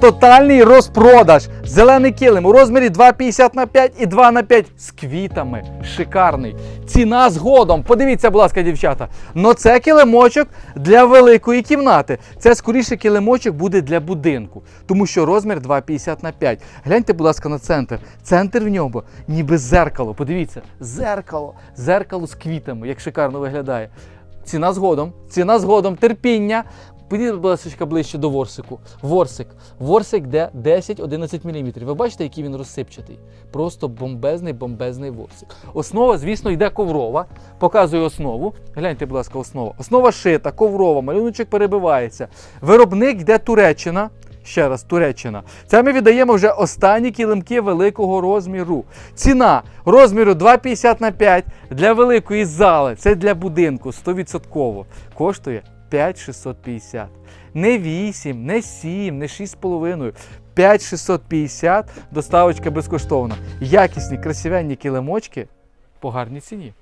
Тотальний розпродаж. Зелений килим у розмірі 2,50 на 5 і 2 на 5 з квітами. Шикарний. Ціна згодом. Подивіться, будь ласка, дівчата. Но це килимочок для великої кімнати. Це скоріше килимочок буде для будинку, тому що розмір 2,50 на 5. Гляньте, будь ласка, на центр. Центр в ньому ніби зеркало. Подивіться, зеркало. Зеркало з квітами, як шикарно виглядає. Ціна згодом, ціна згодом, терпіння. Підійдіть, будь ласка, ближче до ворсику. Ворсик. Ворсик де 10-11 мм. Ви бачите, який він розсипчатий? Просто бомбезний, бомбезний ворсик. Основа, звісно, йде коврова. Показую основу. Гляньте, будь ласка, основа. Основа шита, коврова, малюночок перебивається. Виробник йде Туреччина. Ще раз, Туреччина. Це ми віддаємо вже останні килимки великого розміру. Ціна розміру 2,50 на 5 для великої зали. Це для будинку 100%. Коштує 5650. Не 8, не 7, не 6,5. 5650 доставочка безкоштовна. Якісні красивенні килимочки по гарній ціні.